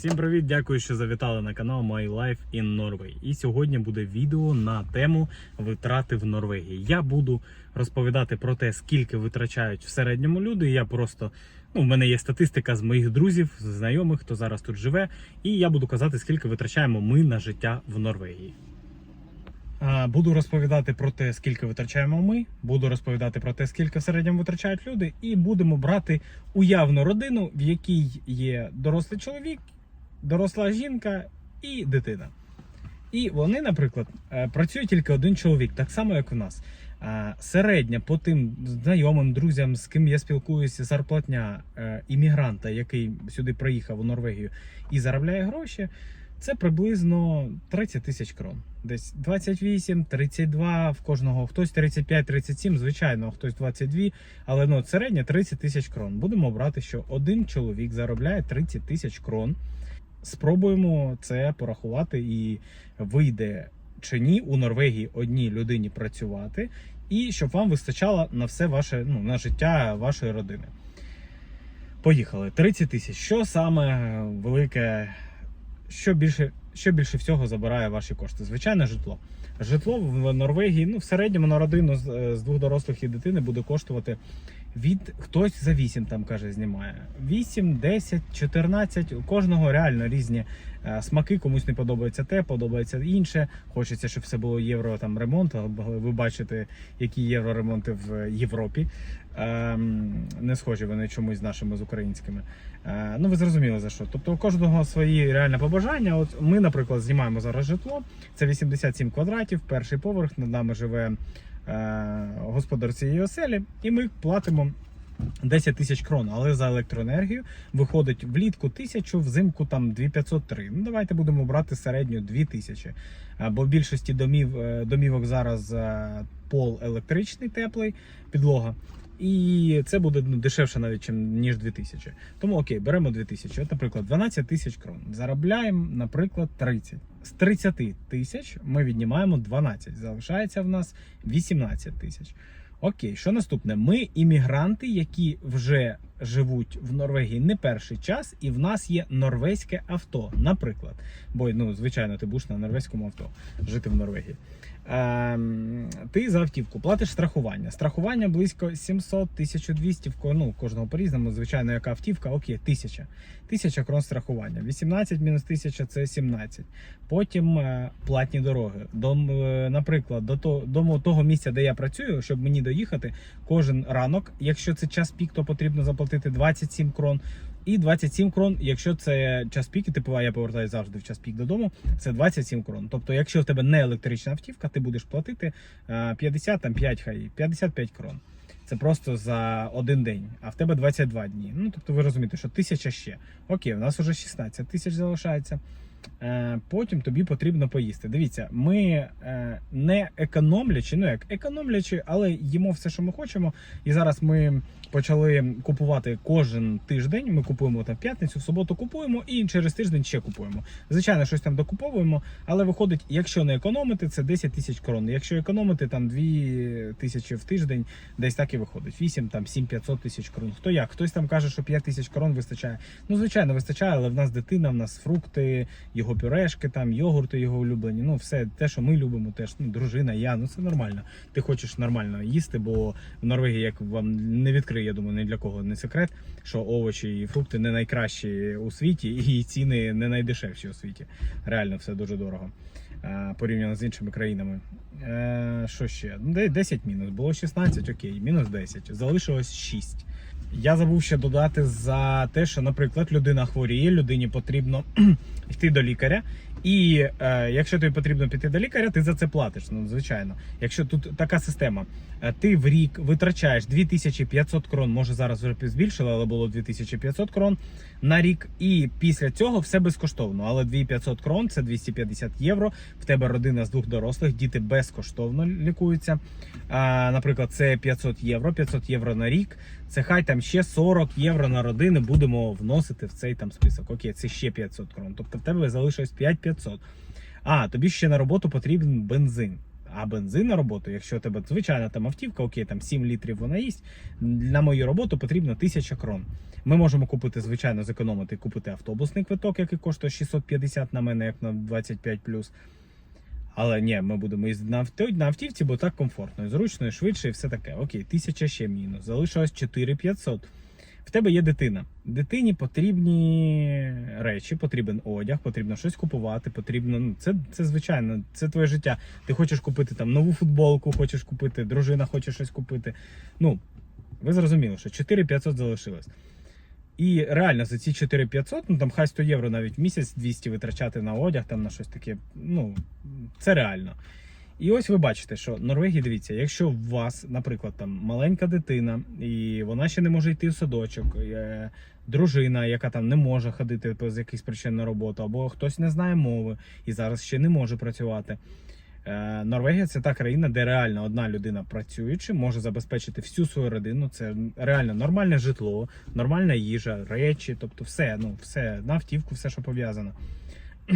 Всім привіт! Дякую, що завітали на канал My Life in Norway. І сьогодні буде відео на тему витрати в Норвегії. Я буду розповідати про те, скільки витрачають в середньому люди. Я просто ну, в мене є статистика з моїх друзів, знайомих, хто зараз тут живе, і я буду казати, скільки витрачаємо ми на життя в Норвегії. Буду розповідати про те, скільки витрачаємо ми, буду розповідати про те, скільки в середньому витрачають люди, і будемо брати уявну родину, в якій є дорослий чоловік, доросла жінка і дитина. І вони, наприклад, е, працює тільки один чоловік, так само як у нас. Е, Середня по тим знайомим друзям, з ким я спілкуюся, зарплатня е, іммігранта, який сюди приїхав у Норвегію і заробляє гроші, це приблизно 30 тисяч крон. Десь 28, 32 в кожного, хтось 35, 37, звичайно, хтось 22, але ну, середня 30 тисяч крон. Будемо брати, що один чоловік заробляє 30 тисяч крон. Спробуємо це порахувати і вийде чи ні у Норвегії одній людині працювати, і щоб вам вистачало на все ваше ну, на життя вашої родини. Поїхали. 30 тисяч. Що саме велике, що більше, що більше всього забирає ваші кошти? Звичайно, житло. Житло в Норвегії, ну в середньому на родину з, з двох дорослих і дитини буде коштувати від хтось за 8 там каже, знімає. 8, 10, 14. У кожного реально різні е, смаки. Комусь не подобається те, подобається інше. Хочеться, щоб все було євро там ремонт. Ви бачите, які євроремонти в Європі. Ем, не схожі вони чомусь з нашими з українськими. Е, ну ви зрозуміли за що. Тобто у кожного свої реальне побажання. От ми, наприклад, знімаємо зараз житло. Це 87 квадратів, перший поверх. Над нами живе е, господар цієї оселі, і ми платимо 10 тисяч крон, але за електроенергію виходить влітку тисячу, взимку там 2503. Ну давайте будемо брати середню 2000. Е, Бо в більшості домів, е, домівок зараз пол електричний, теплий, підлога. І це буде ну, дешевше навіть ніж 2000. Тому окей, беремо 2000. От, наприклад, 12 тисяч крон. Заробляємо, наприклад, 30. З 30 тисяч ми віднімаємо 12. Залишається в нас 18 тисяч. Окей, що наступне? Ми іммігранти, які вже живуть в Норвегії не перший час, і в нас є норвезьке авто, наприклад. Бо ну, звичайно, ти будеш на норвезькому авто жити в Норвегії. Ем, ти за автівку платиш страхування. Страхування близько 700-1200 в ну, кожного по-різному. Звичайно, яка автівка, окей, 1000. 1000 крон страхування. 18 мінус 1000 це 17. Потім е, платні дороги. До, е, наприклад, до того, до того місця, де я працюю, щоб мені доїхати кожен ранок. Якщо це час пік, то потрібно заплатити 27 крон. І 27 крон, якщо це час пік, і типу, я повертаю завжди в час пік додому, це 27 крон. Тобто, якщо в тебе не електрична автівка, ти будеш платити 50, там 5, хай 55 крон. Це просто за один день, а в тебе 22 дні. Ну тобто ви розумієте, що тисяча ще. Окей, у нас вже 16 тисяч залишається. Е, Потім тобі потрібно поїсти. Дивіться, ми е, не економлячи, ну як економлячи, але їмо все, що ми хочемо. І зараз ми почали купувати кожен тиждень. Ми купуємо там п'ятницю, в суботу купуємо і через тиждень ще купуємо. Звичайно, щось там докуповуємо, але виходить, якщо не економити, це 10 тисяч крон. Якщо економити там 2 тисячі в тиждень, десь так і виходить. 8, там 7 500 тисяч крон. Хто як? Хтось там каже, що 5 тисяч крон вистачає. Ну, звичайно, вистачає, але в нас дитина, в нас фрукти, його пюрешки, там йогурти його улюблені. Ну, все те, що ми любимо, теж ну, дружина, я. Ну це нормально. Ти хочеш нормально їсти, бо в Норвегії, як вам не відкриє, я думаю, ні для кого не секрет, що овочі і фрукти не найкращі у світі, і ціни не найдешевші у світі. Реально все дуже дорого. е, Порівняно з іншими країнами. Е, Що ще? Ну, де- 10 мінус. Було 16, окей, мінус 10. Залишилось 6. Я забув ще додати за те, що, наприклад, людина хворіє, людині потрібно йти до лікаря. І е, якщо тобі потрібно піти до лікаря, ти за це платиш. Ну, звичайно. Якщо тут така система, е, ти в рік витрачаєш 2500 крон, може зараз вже збільшили, але було 2500 крон на рік. І після цього все безкоштовно. Але 2500 крон це 250 євро. В тебе родина з двох дорослих, діти безкоштовно лікуються. А, наприклад, це 500 євро, 500 євро на рік. Це хай там ще 40 євро на родини будемо вносити в цей там список. Окей, це ще 500 крон. Тобто в тебе залишилось 5500. А, тобі ще на роботу потрібен бензин. А бензин на роботу, якщо у тебе звичайна там автівка, окей, там 7 літрів вона їсть. На мою роботу потрібно 1000 крон. Ми можемо купити, звичайно, зекономити, купити автобусний квиток, який коштує 650 на мене, як на 25 Але ні, ми будемо їздити на, автівці, бо так комфортно, зручно, швидше, і все таке. Окей, 1000 ще мінус. Залишилось 4500. В тебе є дитина. Дитині потрібні речі, потрібен одяг, потрібно щось купувати. Потрібно. Ну, це, це звичайно, це твоє життя. Ти хочеш купити там нову футболку, хочеш купити, дружина хоче щось купити. Ну, ви зрозуміли, що 4500 залишилось. І реально за ці 4500, ну там хай 100 євро навіть місяць 200 витрачати на одяг, там на щось таке. Ну, це реально. І ось ви бачите, що Норвегія, дивіться, якщо у вас, наприклад, там маленька дитина, і вона ще не може йти в садочок, е, дружина, яка там не може ходити з якихось причин на роботу, або хтось не знає мови і зараз ще не може працювати. Е, Норвегія це та країна, де реально одна людина працюючи, може забезпечити всю свою родину. Це реально нормальне житло, нормальна їжа, речі, тобто все, ну все на автівку, все, що пов'язано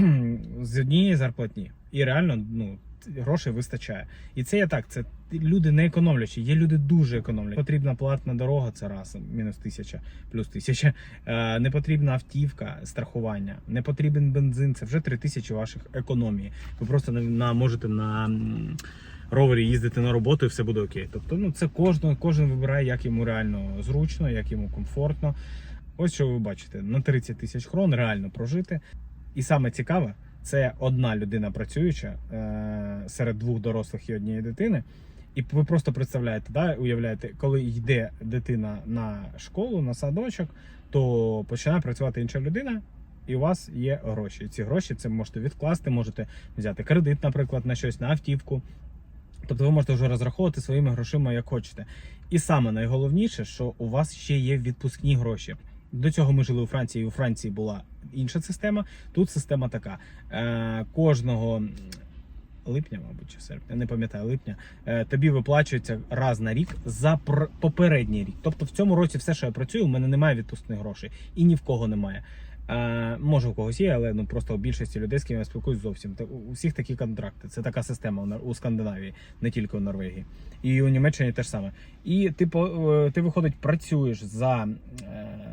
з однієї зарплатні. І реально, ну. Грошей вистачає, і це я так. Це люди не економлячі. Є люди дуже економлять. Потрібна платна дорога, це раз мінус тисяча, плюс тисяча. Е, не потрібна автівка, страхування, не потрібен бензин. Це вже три тисячі ваших економії. Ви просто на, можете на ровері їздити на роботу і все буде окей. Тобто, ну це кожен, кожен вибирає, як йому реально зручно, як йому комфортно. Ось що ви бачите: на 30 тисяч крон реально прожити. І саме цікаве, це одна людина працююча е, серед двох дорослих і однієї дитини. І ви просто представляєте, да, уявляєте, коли йде дитина на школу, на садочок, то починає працювати інша людина, і у вас є гроші. Ці гроші це можете відкласти, можете взяти кредит, наприклад, на щось, на автівку. Тобто ви можете вже розраховувати своїми грошима, як хочете. І саме найголовніше, що у вас ще є відпускні гроші. До цього ми жили у Франції, і у Франції була інша система. Тут система така: е, кожного липня, мабуть, чи серпня, не пам'ятаю липня. е, тобі виплачується раз на рік за попередній рік. Тобто в цьому році все, що я працюю, у мене немає відпускних грошей і ні в кого немає. Е, може у когось є, але ну просто у більшості людей, з ким я спілкуюсь зовсім. Та у всіх такі контракти. Це така система у Скандинавії, не тільки у Норвегії. І у Німеччині теж саме. І ти, по- е, ти виходить, працюєш за. Е,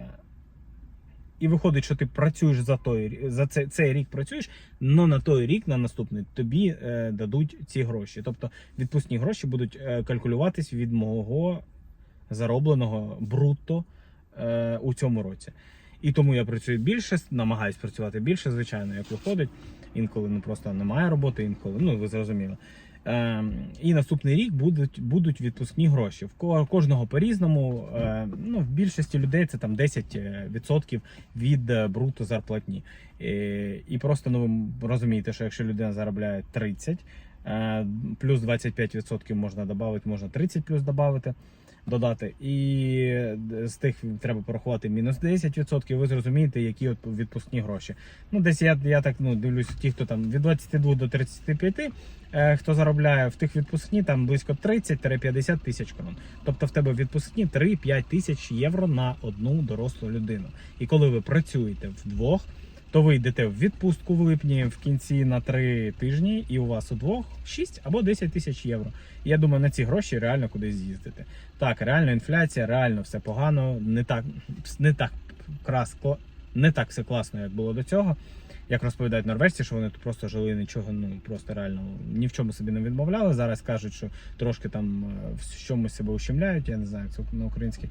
і виходить, що ти працюєш за той за цей, цей рік працюєш, але на той рік, на наступний, тобі е, дадуть ці гроші. Тобто відпускні гроші будуть е, калькулюватись від мого заробленого брутто е, у цьому році. І тому я працюю більше, намагаюсь працювати більше, звичайно, як виходить. Інколи ну просто немає роботи, інколи, ну ви зрозуміли. Е, і наступний рік будуть, будуть відпускні гроші. В кожного по-різному. Е, ну, в більшості людей це там 10% від бруту зарплатні. Е, і просто ну, ви розумієте, що якщо людина заробляє 30, е, плюс 25% можна додати, можна 30 плюс додати. Додати, і з тих треба порахувати мінус 10%, ви зрозумієте, які от відпускні гроші. Ну, десь я, я так ну, дивлюсь, ті, хто там від 22 до 35, е, хто заробляє в тих відпускні, там близько 30-50 тисяч крон. Тобто в тебе відпускні 3-5 тисяч євро на одну дорослу людину. І коли ви працюєте вдвох, то ви йдете в відпустку в липні в кінці на 3 тижні, і у вас удвох 6 або 10 тисяч євро. І я думаю, на ці гроші реально кудись з'їздити. Так, реально інфляція, реально все погано, не так, не так крас, кла- не так все класно, як було до цього. Як розповідають норвежці, що вони тут просто жили нічого, ну просто реально ні в чому собі не відмовляли. Зараз кажуть, що трошки там е, в чомусь себе ущемляють, я не знаю, це на українській.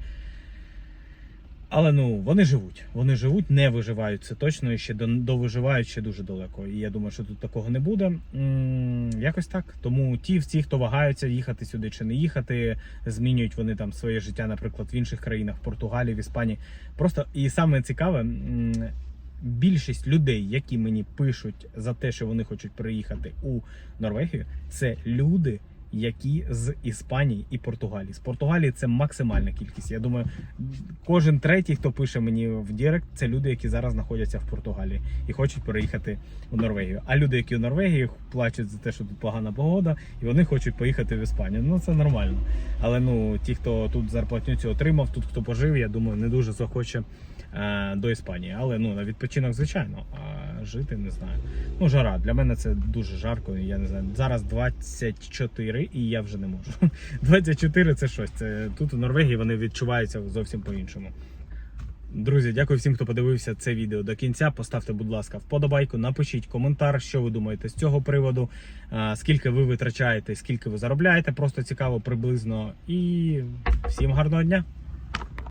Але ну вони живуть. Вони живуть, не виживають. Це точно і ще до, до виживають ще дуже далеко. І я думаю, що тут такого не буде. м якось так. Тому ті, всі, хто вагаються їхати сюди чи не їхати, змінюють вони там своє життя, наприклад, в інших країнах, в Португалії, в Іспанії. Просто і саме цікаве. м, Більшість людей, які мені пишуть за те, що вони хочуть приїхати у Норвегію, це люди, які з Іспанії і Португалії. З Португалії це максимальна кількість. Я думаю, кожен третій, хто пише мені в Дірект, це люди, які зараз знаходяться в Португалії і хочуть переїхати у Норвегію. А люди, які у Норвегії, плачуть за те, що тут погана погода, і вони хочуть поїхати в Іспанію. Ну це нормально. Але ну ті, хто тут зарплатню цю отримав, тут хто пожив, я думаю, не дуже захоче е, до Іспанії. Але ну на відпочинок, звичайно. Жити, не знаю. Ну, жара. Для мене це дуже жарко. Я не знаю. Зараз 24 і я вже не можу. 24 це щось. Це тут у Норвегії вони відчуваються зовсім по-іншому. Друзі, дякую всім, хто подивився це відео до кінця. Поставте, будь ласка, вподобайку, напишіть коментар, що ви думаєте з цього приводу, скільки ви витрачаєте, скільки ви заробляєте. Просто цікаво приблизно. І всім гарного дня!